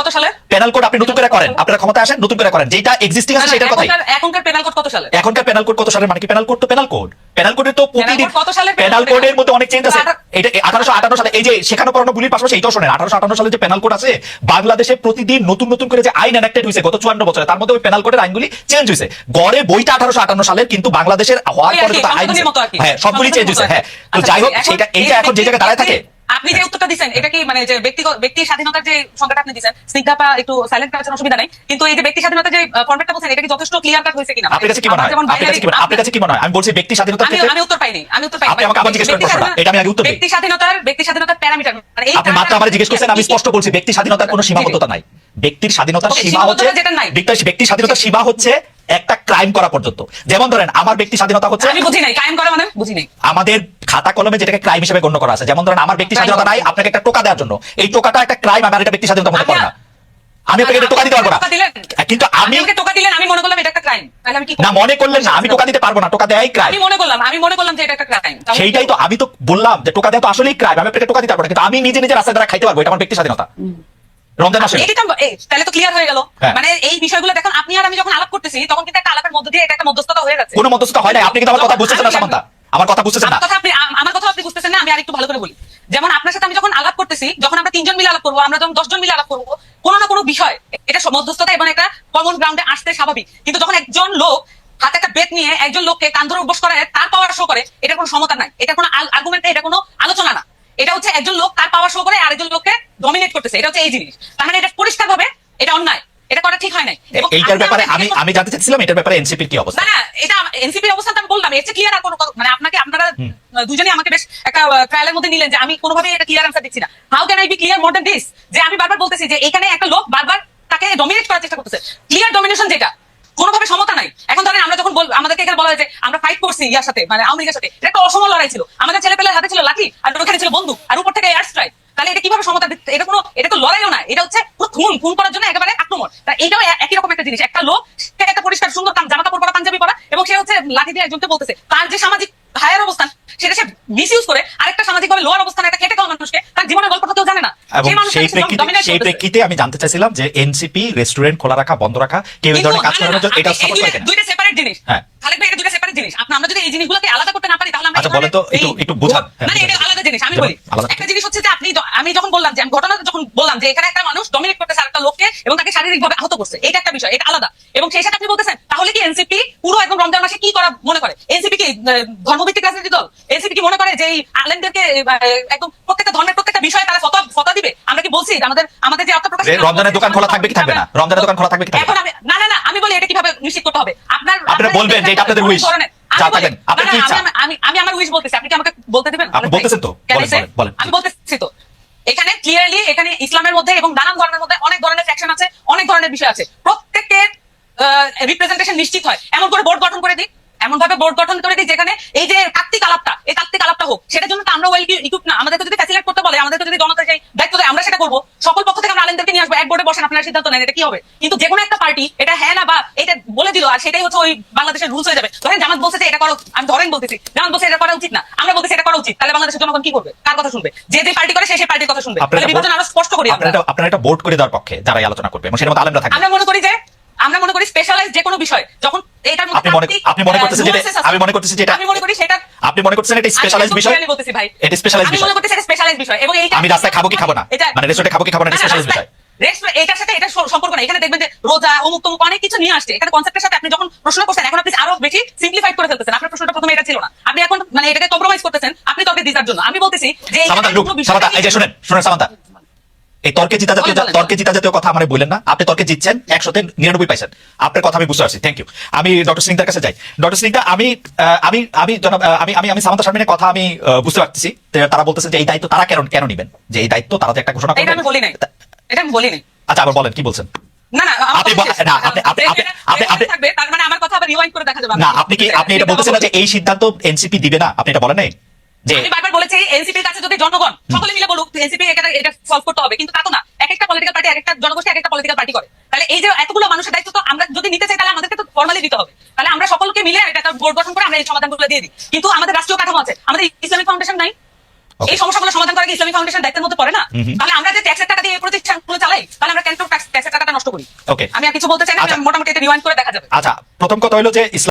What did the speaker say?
কত সালে? Penal code আপনি নতুন করে করেন। আপনারা ক্ষমতা আসেন নতুন করে করেন। যেটা এক্সিস্টিং আছে সেটার কথাই। এখনকার এখনকার পেনাল কোড কত সালে? এখনকার পেনাল কোড কত সালের মানে কি পেনাল কোড তো পেনাল কোড পেনাল কোডে তো প্রতিদিন কত সালের পেনাল কোডের মধ্যে অনেক চেঞ্জ আছে। এটা আঠারোশো আটান্ন সালে এই যে শেখানো পড়ানো বুলির পাশাপাশি এইটাও শোনেন। আঠারোশো আটান্ন সালে যে পেনাল কোড আছে বাংলাদেশে প্রতিদিন নতুন নতুন করে যে আইন এনাক্টেড হয়েছে গত চুয়ান্ন বছরে তার মধ্যে ওই পেনাল কোডের আইনগুলি চেঞ্জ হয়েছে। গড়ে বইটা আঠারোশো আটান্ন সালের কিন্তু বাংলাদেশের হওয়ার পরে আইন। হ্যাঁ সবগুলি চেঞ্জ হয়েছে। হ্যাঁ তো আচ্ছা, যাই হোক এখন সেটা এইটা এখন যে জায়গায় দাঁড়ায় থাকে আপনি যে উত্তরটা দিচ্ছেন এটা কি মানে যে ব্যক্তিগত ব্যক্তি স্বাধীনতার যে সংখ্যাটা আপনি দিচ্ছেন স্নিগ্ধাপা একটু সাইলেন্ট করার জন্য অসুবিধা নাই কিন্তু এই যে ব্যক্তি স্বাধীনতার যে ফর্মেটটা বলছেন এটা কি যথেষ্ট ক্লিয়ার কাট হয়েছে কিনা আপনার কাছে কি মনে হয় আপনার কাছে কি মনে হয়? আপনার কাছে কি মনে হয় আমি বলছি ব্যক্তি স্বাধীনতার আমি আমি উত্তর পাইনি আমি উত্তর পাইনি আপনি আমাকে আবার জিজ্ঞেস করেন প্রশ্নটা। স্বাধীনতা- এটা আমি আগে উত্তর। ব্যক্তি স্বাধীনতার ব্যক্তি স্বাধীনতার প্যারামিটার মানে এই আপনি মাত্র আবার জিজ্ঞেস করছেন আমি স্পষ্ট বলছি ব্যক্তি স্বাধীনতার কোনো সীমাবদ্ধতা নাই ব্যক্তির স্বাধীনতার সীমা হচ্ছে সীমাবদ্ধতা যেটা নাই। ব্যক্তি ব্যক্তি স্বাধীনতার সীমা হচ্ছে একটা ক্রাইম করা পর্যন্ত। যেমন ধরেন আমার ব্যক্তি স্বাধীনতা হচ্ছে আমি বুঝি নাই। কায়েম করা মানে বুঝি নাই। আমাদের খাতা কলমে যেটাকে ক্রাইম হিসেবে গণ্য করা আছে যেমন ধরেন আমার ব্যক্তি স্বাধীনতা নাই আপনাকে একটা টোকা দেওয়ার জন্য। এই টোকাটা একটা ক্রাইম আমার এটা ব্যক্তি স্বাধীনতা মনে পড়ে না। আমি আপনাকে টোকা দিতে পারব না। কিন্তু আমি আমি ওকে টোকা দিলেন আমি মনে করলাম এটা একটা ক্রাইম তাহলে আমি কি না মনে করলেন না আমি টোকা দিতে পারব না টোকা দেয়াই ক্রাইম আমি মনে করলাম আমি মনে করলাম যে এটা একটা ক্রাইম সেইটাই তো আমি তো বললাম যে টোকা দেওয়া তো আসলেই ক্রাইম আমি আপনাকে টোকা দিতে পারব না কিন্তু আমি নিজে নিজে রাস্তায় দ্বারা খাইতে পারব এটা আমার ব্যক্তি স্বাধীনতা। রমজান মাসে এটা তাহলে তো ক্লিয়ার হয়ে গেল। মানে এই বিষয়গুলো দেখুন আপনি আর আমি যখন আলাপ করতেছি তখন কিন্তু একটা আলাপের মধ্যে দিয়ে এটা একটা মধ্যস্থতা হয়ে যাচ্ছে। কোনো মধ্যস্থতা হয় না আপনি কিন্তু আমার কথা বুঝতেছেন না সামান্তা। আমার কথা বুঝতেছেন না। কথা আপনি আমার কথা আপনি বুঝতেছেন না আমি আরেকটু ভালো করে বলি। যেমন আপনার সাথে আমি যখন আলাপ করতেছি যখন আমরা তিনজন মিলে আলাপ করব আমরা যখন দশজন মিলে আলাপ করব কোনো না কোনো বিষয় এটা মধ্যস্থতা এবং একটা কমন গ্রাউন্ডে আসতে স্বাভাবিক। কিন্তু যখন একজন লোক হাতে একটা বেত নিয়ে একজন লোককে কান ধরে উপোস করে তার পাওয়ার শো করে এটা কোনো সমতা নাই। এটা কোনো আর্গুমেন্ট এটা কোনো আলোচনা না। এটা হচ্ছে একজন লোক তার পাওয়ার শো করে আরেকজন লোককে ডমিনেট করতেছে। এটা হচ্ছে এই জিনিস। তার মানে এটা পরিষ্কার ভাবে এটা অন্যায়। এটা করা ঠিক হয় নাই। এইটার ব্যাপারে আমি আমি জানতে চাচ্ছিলাম এটার ব্যাপারে এনসিপির কি অবস্থা? না এটা এনসিপির অবস্থান তো আমি বললাম এর ক্লিয়ার আর কোনো মানে আপনাকে আপনারা দুজনেই আমাকে বেশ একটা ট্রায়ালের মধ্যে নিলেন যে আমি কোনোভাবে এটা ক্লিয়ার আনসার দিচ্ছি না। How can I be clear more than this যে আমি বারবার বলতেছি যে এখানে একটা লোক বারবার তাকে ডমিনেট করার চেষ্টা করতেছে। ক্লিয়ার ডমিনেশন যেটা কোনোভাবে সমতা নাই এখন ধরেন আমরা যখন বল আমাদেরকে এখানে বলা হয় যে আমরা ফাইট করছি ইয়ার সাথে মানে লীগের সাথে। এটা একটা অসম লড়াই ছিল। আমাদের ছেলে পেলের হাতে ছিল লাঠি, আর ওখানে ছিল বন্দুক, আর উপর থেকে এয়ার স্ট্রাইক তাহলে এটা কীভাবে সমতা? এটা কোনো এটা তো লড়াইও না, এটা হচ্ছে পুরো খুন খুন করার জন্য একেবারে আক্রমণ। তা এটাও একই রকম একটা জিনিস। একটা লোক, সে একটা পরিষ্কার সুন্দর জামা কাপড় পরা, পাঞ্জাবি পরা, এবং সে হচ্ছে লাঠি দিয়ে একজনকে বলতেছে। তার যে সামাজিক হায়ার অবস্থান, সেটা সে মিস ইউজ করে, আরেকটা সামাজিক ভাবে লোয়ার অবস্থানে একটা খেটে খাওয়া মানুষকে, তার জীবনের গল্পটা কেউ জানে না। এবং সেই প্রেক্ষিতে সেই প্রেক্ষিতে আমি জানতে চাইছিলাম যে এনসিপি রেস্টুরেন্ট খোলা রাখা বন্ধ রাখা কেউ এই ধরনের কাজ করানোর জন্য এটা সাপোর্ট করে দুইটা- সেপারেট জিনিস। হ্যাঁ। ভাই এটা দুইটা সেপারেট জিনিস। আপনি আমরা যদি এই জিনিসগুলোকে আলাদা করতে না পারি তাহলে আমরা আচ্ছা, বলেন তো, একটু- একটু বোঝান। হ্যাঁ, মানে এটা আলাদা জিনিস আমি বলি। একটা জিনিস হচ্ছে যে আপনি আমি যখন বললাম যে আমি ঘটনা যখন বললাম যে এখানে একটা মানুষ ডমিনেট করতেছে আরেকটা লোককে এবং তাকে শারীরিক ভাবে আহত করছে এটা একটা বিষয় এটা আলাদা। এবং সেই সাথে আপনি বলতেছেন তাহলে কি এনসিপি পুরো একদম রমজান মাসে কি করা মনে করে? এনসিপি কি ধর্মভিত্তিক রাজনীতি দল? এনসিপি কি মনে করে যে এই আলেমদেরকে একদম প্রত্যেকটা ধর্মের প্রত্যেকটা বিষয়ে তারা ফতোয়া ফতোয়া দিবে? আমরা কি বলছি আমাদের আমাদের যে আত্মপ্রকাশ রমজানের দোকান খোলা থাকবে কি থাকবে না? রমজানের দোকান খোলা থাকবে কি থাকবে না? না না আমি বলি এটা কীভাবে নিশ্চিত করতে হবে? আপনার আপনারা বলবেন যে এটা আপনাদের। ধরনের- আমি আমার উইশ বলতেছি আপনি কি আমাকে বলতে দিবেন? আপনি বলতেছেন তো? বলেন। আমি বলতেছি তো এখানে ক্লিয়ারলি এখানে ইসলামের মধ্যে এবং নানান ধর্মের মধ্যে অনেক ধরনের ফ্যাকশন আছে অনেক ধরনের বিষয় আছে। প্রত্যেকের রিপ্রেজেন্টেশন নিশ্চিত হয়। এমন করে বোর্ড গঠন করে দিই। এমন ভাবে বোর্ড গঠন করে দিই যেখানে এই যে তাত্ত্বিক আলাপটা এই তাত্ত্বিক আলাপটা হোক সেটার জন্য তো আমরা ওয়েল ইকুইপ না। আমাদেরকে যদি ফ্যাসিলেট করতে বলে আমাদেরকে যদি জনতা সেই দায়িত্ব দেয় আমরা সেটা করব। সকল পক্ষ থেকে আমরা আলেনদেরকে নিয়ে আসব। এক বোর্ডে বসেন আপনারা সিদ্ধান্ত নেন এটা কি হবে। কিন্তু যে কোনো একটা পার্টি এটা হ্যাঁ না বা এটা বলে দিল আর সেটাই হচ্ছে ওই বাংলাদেশের রুলস হয়ে যাবে। ধরেন জামাত বলছে যে এটা করো আমি ধরেন বলতেছি জামাত বলছে এটা করা উচিত না। আমরা বলতেছি এটা করা উচিত তাহলে বাংলাদেশের জনগণ কি করবে? কার কথা শুনবে? যে যে পার্টি করে সে সেই পার্টির কথা শুনবে। তাহলে বিভাজন আরও স্পষ্ট করি আমরা আপনারা একটা বোর্ড করে দেওয়ার পক্ষে যারা আলোচনা করবে এবং সেটার মধ্যে আলেমরা থাকবে। আমরা মনে করি যে আমরা মনে করি স্পেশালাইজ যে কোনো বিষয় যখন এটার মধ্যে আপনি মনে আপনি মনে করতেছেন যেটা আমি মনে করতেছি যেটা আমি মনে করি সেটা আপনি মনে করতেছেন এটা স্পেশালাইজ বিষয়? একদম বলতেছি ভাই। এটা স্পেশালাইজ আমি মনে করতেছি এটা স্পেশালাইজ বিষয়। এবং এইটা আমি রাস্তায় খাব কি খাব না? মানে রেস্টুরেন্টে খাব কি খাব না এটা না, না, স্পেশালাইজ বিষয়। এটার সাথে এটা সম্পর্ক না এখানে দেখবেন যে রোজা অমুক তমুক অনেক কিছু নিয়ে আসছে। এখানে কনসেপ্টের সাথে আপনি যখন প্রশ্ন করছেন এখন আপনি আরও বেশি সিম্পলিফাইড করে ফেলতেছেন। আপনার প্রশ্নটা প্রথমে এটা ছিল না। আপনি এখন মানে এটাকে কম্প্রোমাইজ করতেছেন। আপনি জন্য। আমি বলতেছি যে। এই যে শুনেন শুনেন সামান্তা। এই তর্কে জিতা জাতীয়। তর্কে জিতা জাতীয় কথা আমার বললেন না। আপনি তর্কে জিতছেন একশোতে নিরানব্বই পাইছেন। আপনার কথা আমি বুঝতে পারছি। থ্যাংক ইউ আমি ডক্টর সিংদার কাছে যাই। ডক্টর সিংদা আমি আমি আমি জনাব আমি আমি আমি সামান্তা শারমিনের কথা আমি বুঝতে পারতেছি। তারা বলতেছে যে এই দায়িত্ব তারা কেন কেন নিবেন? যে এই দায়িত্ব তারা যে একটা ঘোষণা এটা করবেন। আমি বলি নাই। এটা আমি বলি নাই। আচ্ছা আবার বলেন কি বলছেন? আপনি কি আপনি এটা বলতেছেন যে এই সিদ্ধান্ত এনসিপি দিবে না? আপনি এটা বলেন নাই? আমি বারবার বলেছি এনসিপির কাছে যদি জনগণ সকলে মিলে বলুক এনসিপি এটা এটা সলভ করতে হবে। কিন্তু তা তো না। এক একটা পলিটিক্যাল পার্টি এক একটা জনগোষ্ঠী এক একটা পলিটিক্যাল পার্টি করে। তাহলে এই যে এতগুলো মানুষের দায়িত্ব তো আমরা যদি নিতে চাই তাহলে আমাদেরকে তো ফর্মালি দিতে হবে। তাহলে আমরা সকলকে মিলে এটা বোর্ড গঠন করে আমরা এই সমাধানগুলো দিয়ে দিই। কিন্তু আমাদের রাষ্ট্রীয় কাঠামো আছে। আমাদের ইসলামিক ফাউন্ডেশন নাই. এই সমস্যাগুলো সমাধান করা কি ইসলামী ফাউন্ডেশন দায়িত্বের মধ্যে পড়ে না। তাহলে আমরা যে ট্যাক্সের টাকা দিয়ে এই প্রতিষ্ঠানগুলো চালাই তাহলে আমরা কেন ট্যাক্সের টাকাটা নষ্ট করি। আমি আর কিছু বলতে চাই না আচ্ছা। মোটামুটি এটা রিওয়াইন্ড করে দেখা যাবে। আচ্ছা প্রথম কথা হলো যে ইসলাম